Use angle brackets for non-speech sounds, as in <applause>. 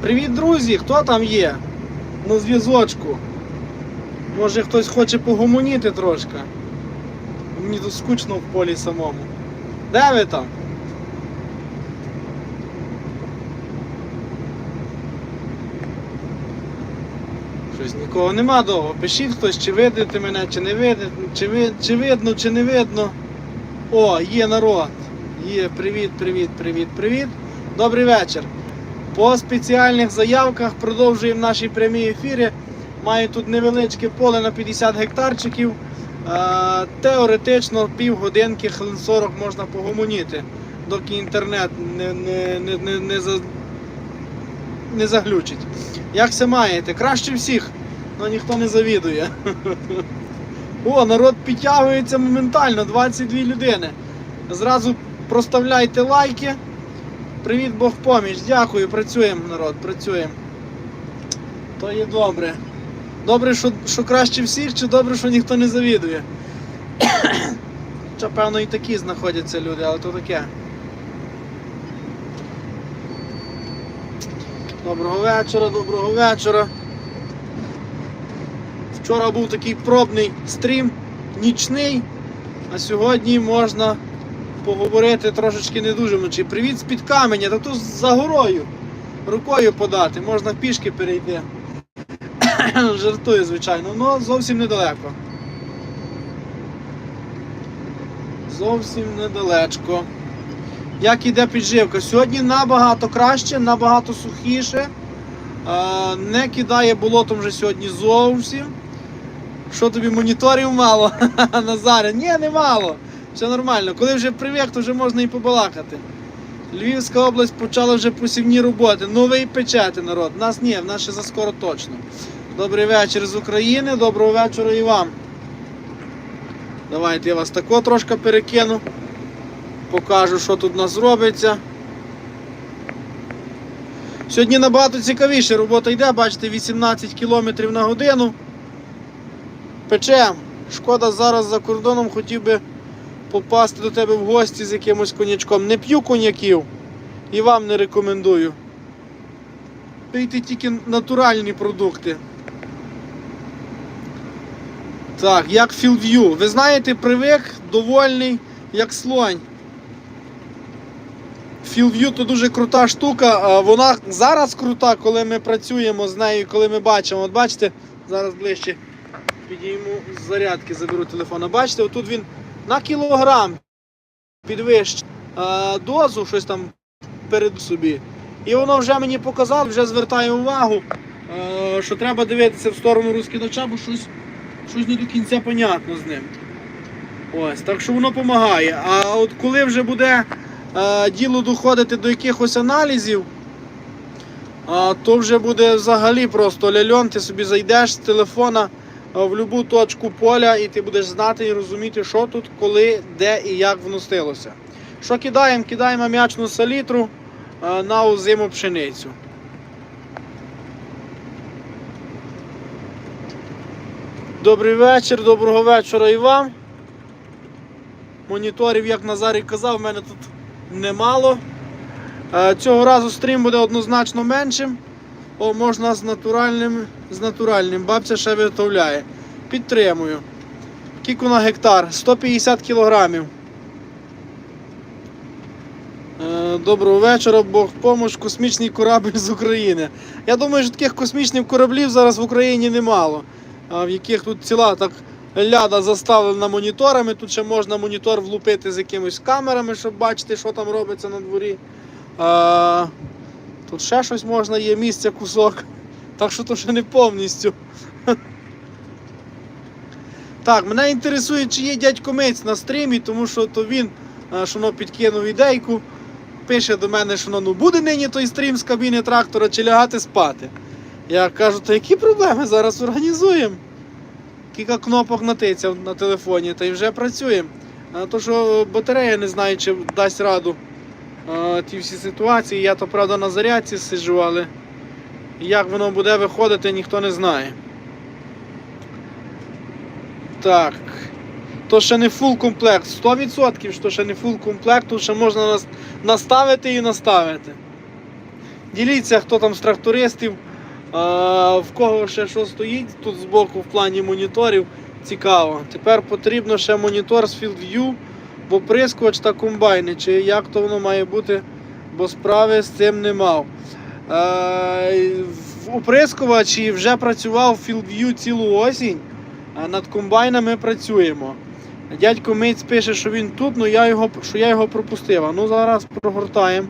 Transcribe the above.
Привіт, друзі! Хто там є? На зв'язочку. Може хтось хоче погомоніти трошки. Мені тут скучно в полі самому. Де ви там? Щось нікого нема довго. Пишіть хтось, чи видите мене, чи не видите, чи, ви, чи видно, чи не видно. О, є народ. Є, привіт, привіт, привіт, привіт. Добрий вечір. По спеціальних заявках продовжуємо наші прямі ефіри. Маю тут невеличке поле на 50 гектарчиків. Е, Теоретично півгодинки, хвилин 40 можна погомоніти, доки інтернет не, не, не, не, не, за, не заглючить. Як все маєте? Краще всіх, але ніхто не завідує. О, народ підтягується моментально, 22 людини. Зразу проставляйте лайки. Привіт, Бог поміч. Дякую, працюємо, народ, працюємо. То є добре. Добре, що, що краще всіх, чи добре, що ніхто не завідує. Хоча, певно, і такі знаходяться люди, але то таке. Доброго вечора, доброго вечора. Вчора був такий пробний стрім, нічний, а сьогодні можна поговорити трошечки не дуже вночі. Привіт з-під каменя, та тут за горою. Рукою подати, можна пішки перейти. <coughs> Жартую, звичайно, але зовсім недалеко. Зовсім недалечко. Як іде підживка? Сьогодні набагато краще, набагато сухіше. Не кидає болотом вже сьогодні зовсім. Що тобі моніторів мало? <laughs> Назаре? Ні, не мало. Все нормально. Коли вже привик, то вже можна і побалакати. Львівська область почала вже посівні роботи. Ну ви народ. Нас ні, в нас ще заскоро точно. Добрий вечір з України, доброго вечора і вам. Давайте я вас тако трошки перекину. Покажу, що тут у нас робиться. Сьогодні набагато цікавіше робота йде, бачите, 18 км на годину. Печем. Шкода, зараз за кордоном хотів би попасти до тебе в гості з якимось конячком. Не п'ю коньяків і вам не рекомендую. Пийте тільки натуральні продукти. Так, як філв'ю. Ви знаєте, привик, довольний, як слонь. Філв'ю то дуже крута штука. а Вона зараз крута, коли ми працюємо з нею, коли ми бачимо. От бачите, зараз ближче підійму з зарядки, заберу телефон. Бачите, отут він на кілограм підвищить е, дозу, щось там перед собі. І воно вже мені показало, вже звертає увагу, е, що треба дивитися в сторону розкидача, бо щось, щось не до кінця понятно з ним. Ось, так що воно допомагає. А от коли вже буде е, діло доходити до якихось аналізів, то вже буде взагалі просто ляльон, ти собі зайдеш з телефона в будь-яку точку поля і ти будеш знати і розуміти, що тут, коли, де і як вносилося. Що кидаємо? Кидаємо ам'ячну салітру е, на озиму пшеницю. Добрий вечір, доброго вечора і вам. Моніторів, як Назарій казав, в мене тут немало. Е, Цього разу стрім буде однозначно меншим. О, можна з натуральним, з натуральним. Бабця ще виготовляє. Підтримую. Кіку на гектар? 150 кілограмів. Е, Доброго вечора, Бог помощ, космічний корабль з України. Я думаю, що таких космічних кораблів зараз в Україні немало. В яких тут ціла так ляда заставлена моніторами. Тут ще можна монітор влупити з якимись камерами, щоб бачити, що там робиться на дворі. Тут ще щось можна, є місця кусок. Так що то ще не повністю. Так, мене інтересує, чи є дядько Миць на стрімі, тому що то він е, що ну, підкинув ідейку. Пише до мене, що ну, буде нині той стрім з кабіни трактора чи лягати спати. Я кажу, то які проблеми зараз організуємо? Кілька кнопок натицяв на телефоні та й вже працюємо. А то, що батарея не знаю, чи дасть раду ті всі ситуації. Я то правда на зарядці сиджу, але як воно буде виходити, ніхто не знає. Так. То ще не фул комплект. 100% що ще не фул комплект, тут ще можна наставити і наставити. Діліться, хто там з трактористів, а, в кого ще що стоїть тут збоку в плані моніторів. Цікаво. Тепер потрібно ще монітор з FieldView, бо прискоч та комбайни, чи як то воно має бути, бо справи з цим не мав. Е, в оприскувачі вже працював FieldView цілу осінь, над комбайнами працюємо. Дядько Миць пише, що він тут, але я його, що я його пропустив. Ну зараз прогортаємо.